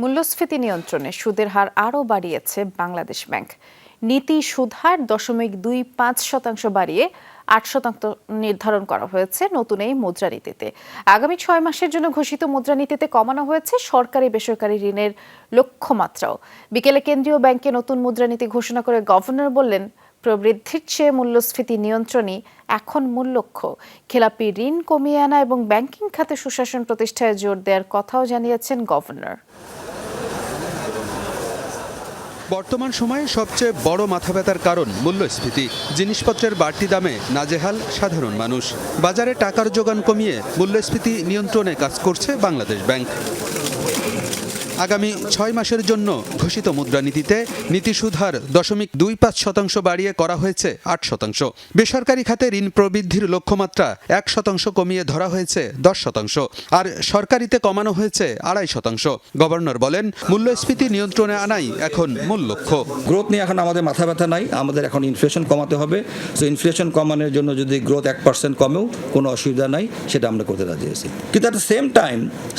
মূল্যস্ফীতি নিয়ন্ত্রণে সুদের হার আরও বাড়িয়েছে বাংলাদেশ ব্যাংক। নীতি সুদহার দশমিক দুই পাঁচ শতাংশ বাড়িয়ে আট শতাংশ নির্ধারণ করা হয়েছে নতুন এই মুদ্রানীতিতে আগামী ছয় মাসের জন্য ঘোষিত মুদ্রানীতিতে কমানো হয়েছে সরকারি বেসরকারি ঋণের লক্ষ্যমাত্রাও। বিকেলে কেন্দ্রীয় ব্যাংকে নতুন মুদ্রানীতি ঘোষণা করে গভর্নর বললেন, প্রবৃদ্ধির চেয়ে মূল্যস্ফীতি নিয়ন্ত্রণই এখন মূল লক্ষ্য। খেলাপি ঋণ কমিয়ে আনা এবং ব্যাংকিং খাতে সুশাসন প্রতিষ্ঠায় জোর দেওয়ার কথাও জানিয়েছেন গভর্নর। বর্তমান সময়ে সবচেয়ে বড় মাথা ব্যথার কারণ মূল্যস্ফীতি। জিনিসপত্রের বাড়তি দামে নাজেহাল সাধারণ মানুষ। বাজারে টাকার যোগান কমিয়ে মূল্যস্ফীতি নিয়ন্ত্রণে কাজ করছে বাংলাদেশ ব্যাংক। আগামী ছয় মাসের জন্য ঘোষিত মুদ্রানীতিতে নীতি সুধার দশমিক দুই পাঁচ শতাংশ বাড়িয়ে করা হয়েছে আট শতাংশ। বেসরকারি খাতে ঋণ প্রবৃদ্ধির লক্ষ্যমাত্রা এক শতাংশ কমিয়ে ধরা হয়েছে দশ শতাংশ, আর সরকারিতে কমানো হয়েছে আড়াই শতাংশ। গভর্নর বলেন, মূল্যস্ফীতি নিয়ন্ত্রণে আনাই এখন মূল লক্ষ্য। গ্রোথ নিয়ে এখন আমাদের মাথা ব্যথা নাই, আমাদের এখন ইনফ্লেশন কমাতে হবে। সো ইনফ্লেশন কমানোর জন্য যদি গ্রোথ এক পার্সেন্ট কমেও, কোনো অসুবিধা নাই, সেটা আমরা করতে রাজি আছি। কিন্তু at the same time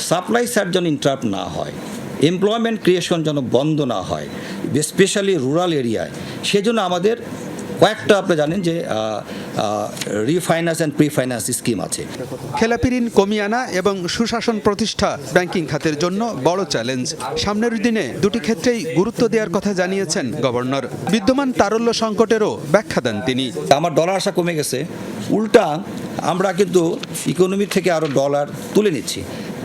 supply side যেন ইন্টারাপ্ট না হয় এমপ্লয়মেন্ট ক্রিয়েশন যেন বন্ধ না হয় স্পেশালি রুরাল এরিয়ায় সেজন্য আমাদের কয়েকটা আপনি জানেন যে refinance and pre finance scheme আছে। খেলাপি ঋণ কমিয়ে আনা এবং সুশাসন প্রতিষ্ঠা ব্যাংকিং খাতের জন্য বড় চ্যালেঞ্জ সামনের দিনে দুটি ক্ষেত্রেই গুরুত্ব দেওয়ার কথা জানিয়েছেন গভর্নর। বিদ্যমান তারল্য সংকটেরও ব্যাখ্যা দেন তিনি। আমার ডলার আসা কমে গেছে। উল্টা আমরা কিন্তু ইকোনমি থেকে আরও ডলার তুলে নিচ্ছি।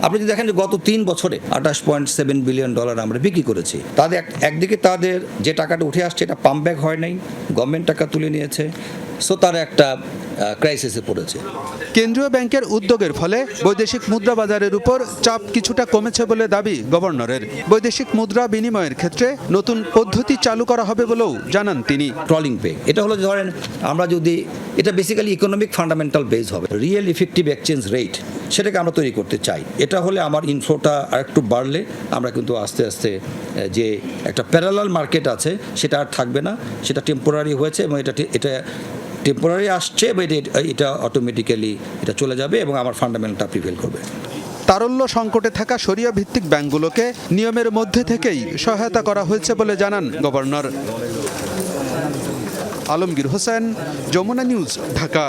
আপনি যদি দেখেন যে গত তিন বছরে আঠাশ পয়েন্ট সেভেন বিলিয়ন ডলার আমরা বিক্রি করেছি, তাদের এক- একদিকে তাদের যে টাকাটা উঠে আসছে, এটা পাম্প ব্যাক হয় নাই গভর্নমেন্ট টাকা তুলে নিয়েছে। সো তারা একটা ক্রাইসিসে পড়েছে। কেন্দ্রীয় ব্যাংকের উদ্যোগের ফলে বৈদেশিক মুদ্রা বাজারের উপর চাপ কিছুটা কমেছে বলে দাবি গভর্নরের। বৈদেশিক মুদ্রা বিনিময়ের ক্ষেত্রে নতুন পদ্ধতি চালু করা হবে বলেও জানান তিনি। ট্রলিং পে এটা হলো ধরেন আমরা যদি এটা বেসিক্যালি ইকোনমিক ফান্ডামেন্টাল বেস হবে। রিয়েল ইফেক্টিভ এক্সচেঞ্জ রেট সেটাকে আমরা তৈরি করতে চাই। এটা হলে আমার ইনফ্লোটা আরেকটু বাড়লে আমরা কিন্তু আস্তে আস্তে যে একটা প্যারালাল মার্কেট আছে সেটা আর থাকবে না সেটা টেম্পোরারি হয়েছে এবং এটা এটা টেম্পোরারি আসছে বা এটা- অটোমেটিক্যালি এটা চলে যাবে এবং আমার ফান্ডামেন্টাল প্রিভেল করবে তারল্য সংকটে থাকা সরিয়া ভিত্তিক ব্যাংকগুলোকে নিয়মের মধ্যে থেকেই সহায়তা করা হয়েছে বলে জানান গভর্নর। আলমগীর হোসেন, যমুনা নিউজ, ঢাকা।